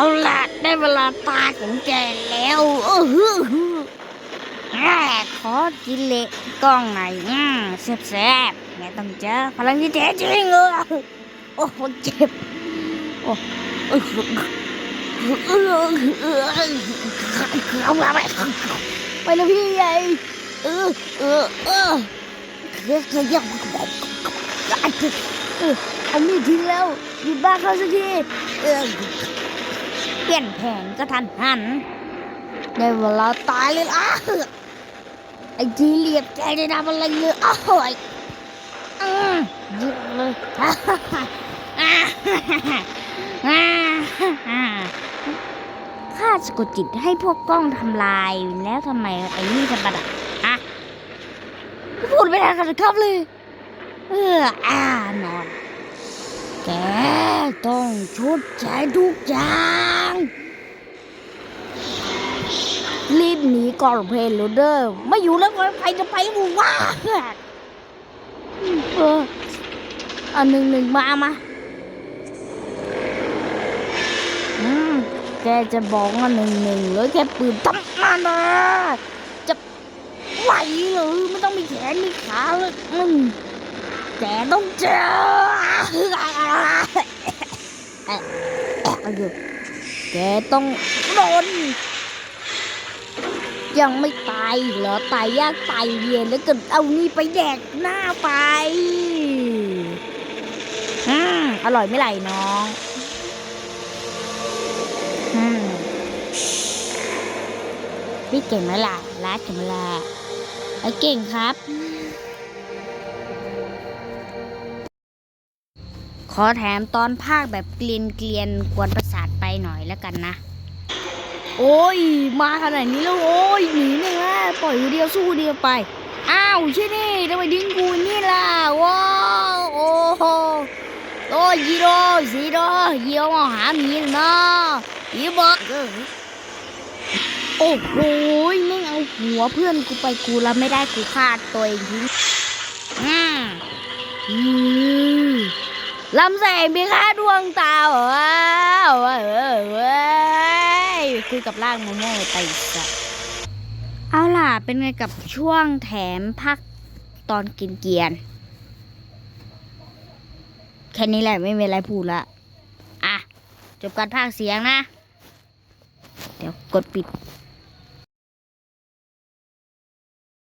เอาละได้เวลาตาของแกแล้วเออฮือแหม่ขอกินเละกล้องหน่อยอืมแซ่บๆแกต้องเจอพลังที่แท้จริงเลยโอ้โหเจ็บโอ้เออเออเออเอาละไปไปเลยพี่ใหญ่เออเออเออเรียกเรียกเออเอามีดทิ้งแล้วหยุดบ้าเขาสักทีเออ เปลี่ยนแผนก็ทันหันได้เวลาตายเลยล่ะไอ้ทีเหลียบแกได้ทำอะไรเลยอ้าวไอ้อืมหยุดเลยข้าสะกดจิตให้พวกกล้องทำลายแล้วทำไมไอ้นี่จะประดับอะพูดไม่ได้กันครับเลย เอออ่านอน ต้องชดใช้ทุกอย่างรีบหนีก่อนเพลโรเดอร์ไม่อยู่แล้วใครจะไปกูว่าเอออันหนึ่งหนึ่งมามาอืมแกจะบอกว่าหนึ่งหนึ่งเลยแค่ปืนทำมานะจะไหวหรือไม่ต้องมีแขนมีขาเลยอืมแกต้องเจอ อาอยู่แกต้องโดนยังไม่ตายเหรอตายยากตายเย็นแล้วก็เอานี่ไปแดกหน้าไปอืมอร่อยไม่ไหลน้องอืมพี่เก่งไหมล่ะรักเก่งไหมล่ะไอ้เก่งครับ อแถมตอนภาคแบบเกลียนเกลียนกวนประสาทไปหน่อยแล้วกันนะ โอ้ย มาขนาดนี้แล้ว โอ้ยหนีหนึ่งอะปล่อยเดียวสู้เดียวไป อ้าวใช่นี่ทำไมดิ้งกูนี่ล่ะว้าวโอ้โหโอ้ยยีโร่ซีโร่ยีโร่มาหาหมีนะยีบอกโอ้โหไม่เอาหัวเพื่อนกูไปกูแล้วไม่ได้กูฆ่าตัวเองทิ้งอืมอืม ลำแสงมีค่าดวงตาเหรอวเออเว้ยคุยกับร่างโมโม่ไปสักเอาล่ะ เป็นไงกับช่วงแถมพักตอนกินเกียน แค่นี้แหละไม่มีอะไรพูดละ อะ จบการพากเสียงนะ เดี๋ยวกดปิด